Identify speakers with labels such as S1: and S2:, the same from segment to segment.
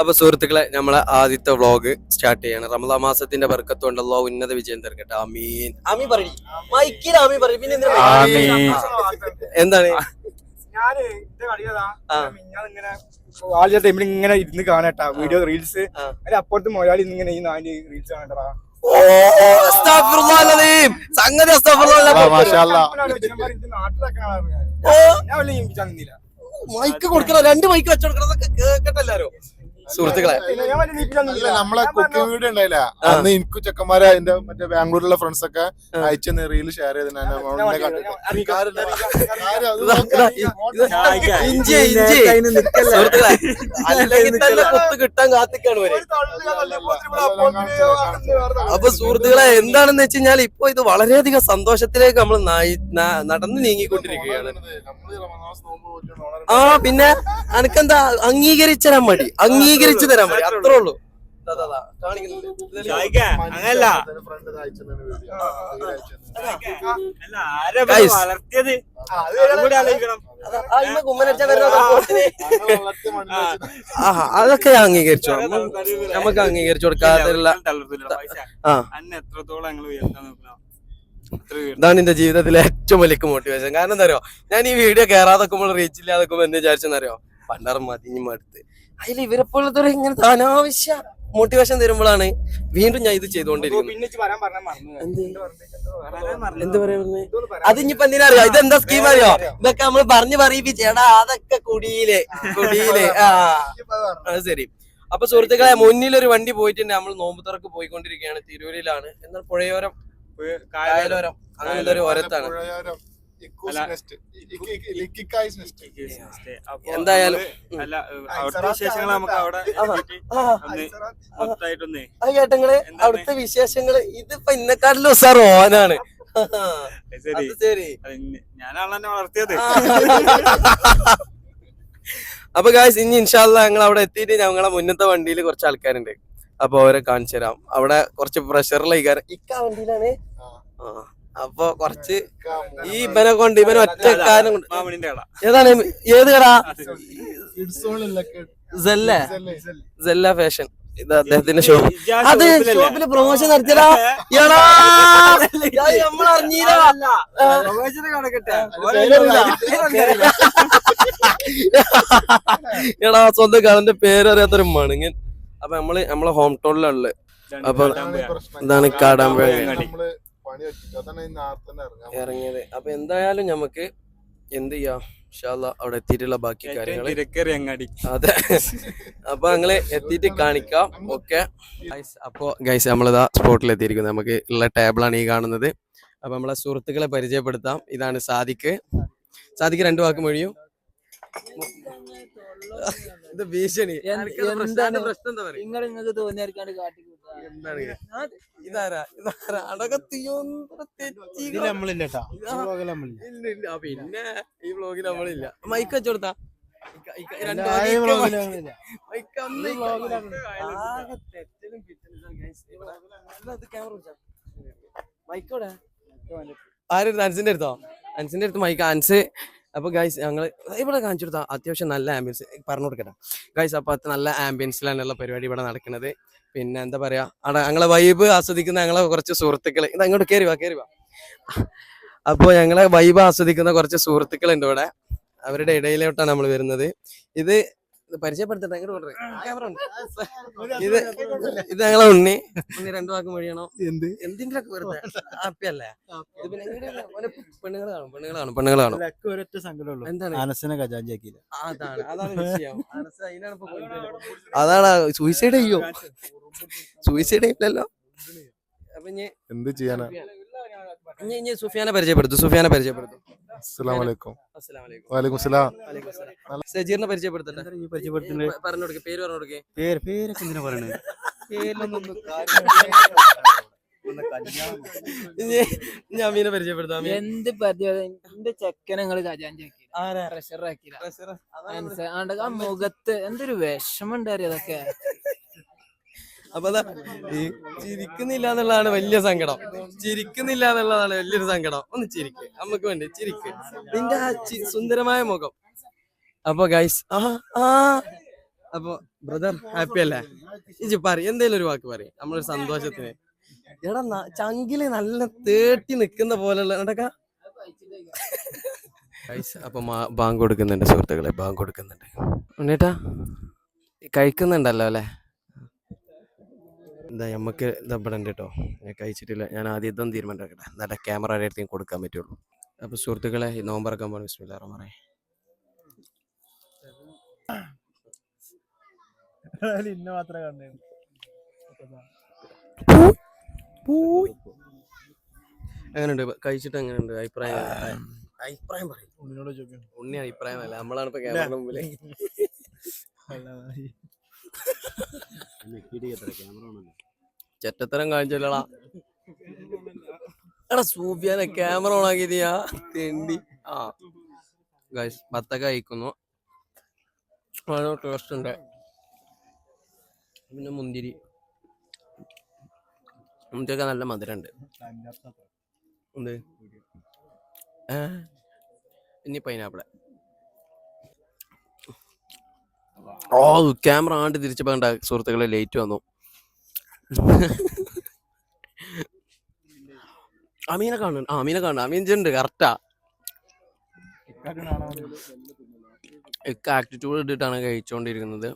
S1: അപ്പൊ സുഹൃത്തുക്കളെ നമ്മളെ ആദ്യത്തെ വ്ളോഗ് സ്റ്റാർട്ട് ചെയ്യണം. റമദാ മാസത്തിന്റെ വർക്കത്തോണ്ടല്ലോ ഉന്നത വിജയം തരക്കട്ടെ അമീൻ പറയും. മൈക്കിൽ പറയും. പിന്നെ എന്താണ്.
S2: ഇങ്ങനെ ആളുടെ ടൈമിൽ ഇങ്ങനെ ഇരുന്ന് കാണട്ടാ. Video reels. അതിൽ അപ്പുറത്ത് മൊയാളി ഇങ്ങനെ ഈ നാല് റീൽസ് കാണട്ടാ.
S1: ഓ, അസ്തഗ്ഫിറുല്ലാഹ് അലീം. സംഗതി മൈക്ക് കൊടുക്കണം? രണ്ട് മൈക്ക് വെച്ചോടുക്കണം അതൊക്കെ കേക്കട്ടെ എല്ലാരും സുഹൃത്തുക്കളെ.
S2: ഞാൻ വലിയ
S3: അല്ല നമ്മളെ കുക്കിംഗ് വീഡിയോ ഉണ്ടായില്ല അന്ന് എനിക്കും ചെക്കന്മാരെ എന്റെ മറ്റേ ബാംഗ്ലൂരിലുള്ള ഫ്രണ്ട്സ് ഒക്കെ അയച്ചു റീൽ ഷെയർ ചെയ്ത് ഞാൻ അവളുടെ കണ്ടിട്ട് കാര്യമില്ല. കാര്യം അത് നോക്കാം.
S1: ഇഞ്ചി ഇഞ്ചി. സുഹൃത്തുക്കളെ അല്ലെങ്കിൽ തന്നെ കൊത്ത് കിട്ടാൻ കാത്തിക്കാണ് വരെ അപ്പൊ സുഹൃത്തുക്കളെ എന്താണെന്ന് വെച്ച് കഴിഞ്ഞാൽ ഇപ്പൊ ഇത് വളരെയധികം സന്തോഷത്തിലേക്ക് നമ്മൾ നടന്നു നീങ്ങിക്കൊണ്ടിരിക്കുകയാണ്. ആ പിന്നെ അനക്കെന്താ? അംഗീകരിച്ചാൽ മതി. മതി അംഗീകരിച്ചു തരാൻ പറ്റും. അത്രേ ഉള്ളൂ.
S3: അങ്ങനല്ല.
S4: വളർത്തിയത്?
S1: അതൊക്കെ അംഗീകരിച്ചു. നമുക്ക് അംഗീകരിച്ചു കൊടുക്കാതില്ല ഇതാണ് എന്റെ ജീവിതത്തിലെ ഏറ്റവും വലിയ മോട്ടിവേഷൻ കാരണം എന്താ അറിയോ? ഞാൻ ഈ വീഡിയോ കയറാതെ റീച്ച് എന്ന് എന്ത് വിചാരിച്ചെന്നറിയോ പണ്ടാറ് മതിഞ്ഞ് മടുത്ത്. അതിൽ ഇവരെ പോലത്തെ ഇങ്ങനത്തെ അനാവശ്യ മോട്ടിവേഷൻ തരുമ്പോഴാണ് വീണ്ടും ഞാൻ ഇത് ചെയ്തുകൊണ്ടിരിക്കുന്നത്. എന്ത്? പറയുന്നത് അത് ഇനിയിപ്പോ എന്തിനാ അറിയോ? ഇതെന്താ സ്കീം അറിയോ? ഇതൊക്കെ നമ്മൾ പറഞ്ഞു പറയിപ്പിച്ചേടാ അതൊക്കെ കുടിയിലെ. കുടിയിലെ. ആ. അത് ശരി. അപ്പൊ സുഹൃത്തുക്കളെ മുന്നിൽ ഒരു വണ്ടി പോയിട്ടുണ്ട്. നമ്മൾ നോമ്പുത്തറക്ക് പോയിക്കൊണ്ടിരിക്കുകയാണ്. തിരൂരിലാണ്. എന്നാൽ പുഴയോരം
S4: കായലോരം.
S1: അങ്ങനത്തെ ഒരു ഓരത്താണ്. എന്തായാലും,
S4: അല്ല അവിടുത്തെ വിശേഷങ്ങൾ നമുക്ക് അവിടെ മൊത്തമായിട്ടൊന്ന്
S1: ആ ചേട്ടങ്ങൾ
S4: എന്താണ്?
S1: അവിടുത്തെ വിശേഷങ്ങൾ ഇതിപ്പോ ഇന്നെക്കാട്ടിലും സാർ ഓനാണ്
S4: ശരി
S1: അത് ശരി
S4: അത് എന്നെ വളർത്തിയത്
S1: അപ്പൊ ഗായ്സ് ഇനി ഇൻഷാല്ല ഞങ്ങൾ അവിടെ എത്തിയിട്ട് ഞങ്ങളെ മുന്നത്തെ വണ്ടിയിൽ കുറച്ച് ആൾക്കാരുണ്ട്. അപ്പൊ അവരെ കാണിച്ചു തരാം അവിടെ കുറച്ച് പ്രഷറിലേക്ക് ഇക്ക വണ്ടിയിലാണ്. ആ. അപ്പൊ കുറച്ച് ഈ ഇവനെ കൊണ്ട് ഇവനെ ഒറ്റക്കാരൻ കൊണ്ട്
S4: മാമണിന്റെ കട
S1: ഏതാണ് ഏത് കടാ? സെല്ല സെല്ല ഫാഷൻ ഇത് അദ്ദേഹത്തിന്റെ ഷോപ്പ് അത്? ഷോപ്പിൽ പ്രൊമോഷൻ നടത്തിയടാ നമ്മൾ അറിഞ്ഞില്ല. എടാ സ്വന്തം കാലന്റെ പേരറിയാത്തൊരു മണുങ്ങൻ. അപ്പൊ നമ്മൾ നമ്മളെ ഹോം ടൗണിലുള്ള അപ്പൊ ഇതാണ് കാടാമ്പഴ. ഇറങ്ങിയത്. അപ്പൊ എന്തായാലും നമുക്ക് എന്ത് ചെയ്യാം? ഇൻഷാല്ലാ അവിടെ എത്തിയിട്ടുള്ള ബാക്കി
S4: കാര്യങ്ങൾ
S1: അതെ. അപ്പൊ ഞങ്ങൾ എത്തിയിട്ട് കാണിക്കാം. ഓക്കെ. അപ്പോ ഗൈസ് നമ്മളിതാ സ്പോട്ടിൽ എത്തിയിരിക്കുന്നത്. നമുക്ക് ഉള്ള ടേബിളാണ് ഈ കാണുന്നത്. അപ്പൊ നമ്മളെ സുഹൃത്തുക്കളെ പരിചയപ്പെടുത്താം. ഇതാണ് സാദിക്ക് സാദിക്ക് രണ്ടു വാക്ക് മൊഴിയും. ഇത് ഭീഷണി.
S5: എന്താണ്
S1: പ്രശ്നം എന്താ പറയുക?
S5: നിങ്ങൾ നിങ്ങൾക്ക് തോന്നിയാർക്കാണ്ട് കാട്ടി
S1: എന്താണ് ഇതാരാ? ഇതാരാ? പിന്നെ ഈ വ്ലോഗിൽ നമ്മളില്ല. മൈക്ക് വെച്ചോടുത്താ? ആരും അൻസിന്റെ അടുത്തോ? അൻസിന്റെ അടുത്ത് മൈക്ക് അൻസ് അപ്പൊ ഗൈസ് ഞങ്ങൾ ഇവിടെ കാണിച്ചു അത്യാവശ്യം നല്ല ആംബിയൻസ് പറഞ്ഞു കൊടുക്കട്ടെ. ഗൈസ് അപ്പൊ അത് നല്ല ആംബിയൻസിലാണുള്ള പരിപാടി ഇവിടെ നടക്കുന്നത്. പിന്നെ എന്താ പറയാ അവിടെ ഞങ്ങളെ വൈബ് ആസ്വദിക്കുന്ന ഞങ്ങളെ കുറച്ച് സുഹൃത്തുക്കൾ ഇത് അങ്ങോട്ട് കയറി വാ കയറി വാ. അപ്പോൾ ഞങ്ങളെ വൈബ് ആസ്വദിക്കുന്ന കുറച്ച് സുഹൃത്തുക്കളുണ്ട് ഇവിടെ. അവരുടെ ഇടയിലോട്ടാണ് നമ്മൾ വരുന്നത്. ഇത് പരിചയപ്പെടുത്തട്ടെ അങ്ങോട്ട് കൊണ്ടുവരേ. ക്യാമറ ഉണ്ട്. ഇത് ഇത് ഞങ്ങളെ ഉണ്ണി. ഉണ്ണി രണ്ടു വാക്ക് മൊഴിയണോ
S2: എന്ത്?
S1: എന്തെങ്കിലുമൊക്കെ വെറുതെ? ഹാപ്പി അല്ലേ. ഇത് പിന്നെ പെണ്ണുങ്ങൾ കാണും പെണ്ണുങ്ങൾ കാണും പെണ്ണുങ്ങൾ കാണും.
S2: ഒരൊറ്റ സങ്കടമുള്ളൂ
S1: എന്താണ്?
S2: അനസിനെ ഖജാഞ്ചാക്കിയില്ല
S1: അതാണ് അതാണ് വിഷയം. അനസ് അതിനാണ് അതാണ് സൂയിസൈഡ് ചെയ്യോ? സൂയിസൈഡ് ചെയ്യില്ലല്ലോ? അപ്പൊ ഇനി
S3: എന്ത് ചെയ്യാനാ?
S1: സുഫിയാനെ പരിചയപ്പെടുത്തു സുഫിയാനെ പരിചയപ്പെടുത്തു. സജീറിനെ പരിചയപ്പെടുത്തട്ടെ? പറഞ്ഞു കൊടുക്ക് പേര് പറഞ്ഞു കൊടുക്കേ
S2: പേര് പേരൊക്കെ എന്തിനാ
S1: ഇനി അമീനെ പരിചയപ്പെടുത്താം അമീൻ.
S5: എന്ത് പരിചയം? എന്റെ ചെക്കനെ നിങ്ങൾ ഖജാഞ്ചാക്കി
S1: ആരാ?
S5: പ്രഷറാക്കില്ല
S1: പ്രഷർ?
S5: ആണ്ട് ആ മുഖത്ത് എന്തൊരു വിഷമം ഉണ്ടായിരുന്നു അതൊക്കെ.
S1: അപ്പൊ അതാ ഈ ചിരിക്കുന്നില്ല എന്നുള്ളതാണ് വലിയ സങ്കടം. ചിരിക്കുന്നില്ല എന്നുള്ളതാണ് വലിയൊരു സങ്കടം. ഒന്ന് ചിരിക്ക്. നമുക്ക് വേണ്ടി ചിരിക്ക്. നിന്റെ ആ സുന്ദരമായ മുഖം. അപ്പൊ ഗൈസ് ആ ആ. അപ്പൊ ബ്രദർ ഹാപ്പി അല്ലേ? ഇജി പറ എന്തേലും ഒരു വാക്ക് പറയും. നമ്മളൊരു സന്തോഷത്തിന്. എടാ ചങ്കിൽ നല്ല തേട്ടി നിക്കുന്ന പോലുള്ള നടക്ക അപ്പൊ മാ- ബാങ്ക് കൊടുക്കുന്നുണ്ട് സുഹൃത്തുക്കളെ ബാങ്ക് കൊടുക്കുന്നുണ്ട്. ഉണ്ണേട്ടാ കഴിക്കുന്നുണ്ടല്ലോ അല്ലേ? എന്താ നമുക്ക് ഇതവിടെ ഉണ്ട് കേട്ടോ ഞാൻ കഴിച്ചിട്ടില്ല. ഞാൻ ആദ്യം ഇതൊന്നും തീരുമാനം എടുക്കട്ടെ എന്നിട്ട് ക്യാമറ അടുത്തേക്ക് കൊടുക്കാൻ പറ്റുള്ളൂ. അപ്പോൾ സുഹൃത്തുക്കളെ ഈ നോമ്പറക്കാൻ പോകണം ബിസ്മില്ലാ റഹ്മാനെ
S2: ഇന്ന മാത്രമേ കണ്ടു.
S1: എങ്ങനെയുണ്ട്? കഴിച്ചിട്ട് എങ്ങനെയുണ്ട്? അഭിപ്രായം? അഭിപ്രായം പറയും.
S2: ഉണ്ണിനോട് ചോദിക്കും.
S1: ഉണ്ണി അഭിപ്രായമല്ല നമ്മളാണ് ഇപ്പൊ ക്യാമറ മുമ്പിൽ. ചെറ്റത്തരം കാണിച്ചല്ലടാ. എടാ സൂഫിയാനെ ക്യാമറ ഓൺ ആക്കിയതിയാ തെണ്ടി. ആ ഗൈസ് ബത്തക്ക കഴിക്കുന്നു. ടേസ്റ്റ് ഉണ്ട്. പിന്നെ മുന്തിരി. മുന്തിരിക്ക നല്ല മധുരണ്ട് എന്ത്? ഇനി പൈനാപ്പിൾ ഓ ക്യാമറ ആണ്ട് തിരിച്ചപ്പോ കണ്ട സുഹൃത്തുക്കളെ ലേറ്റ് വന്നു. അമീനെ കാണുന്നുണ്ട് ആ അമീനെ കാണുന്നു അമീൻ ഉണ്ട് കറക്റ്റാ ഇക്ക ആക്ടിറ്റ്യൂഡ് ഇട്ടിട്ടാണ് കഴിച്ചുകൊണ്ടിരിക്കുന്നത്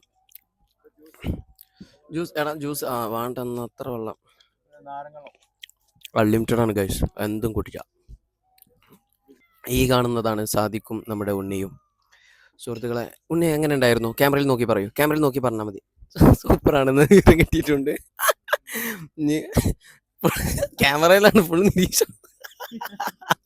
S1: ജ്യൂസ് എടാ ജ്യൂസ് ആ വേണ്ടെന്ന് അത്ര വെള്ളം. അൺലിമിറ്റഡ് ആണ് ഗൈസ് എന്തും കുടിക്കാം. ഈ കാണുന്നതാണ് സാധിക്കും നമ്മുടെ ഉണ്ണിയും. സുഹൃത്തുക്കളെ ഉണ്ണി എങ്ങനെ ഉണ്ടായിരുന്നു? ക്യാമറയിൽ നോക്കി പറയൂ. ക്യാമറയിൽ നോക്കി പറഞ്ഞാൽ മതി. സൂപ്പറാണെന്ന് കിട്ടിയിട്ടുണ്ട്. ക്യാമറയിലാണ് ഫുൾ നിരീക്ഷണം.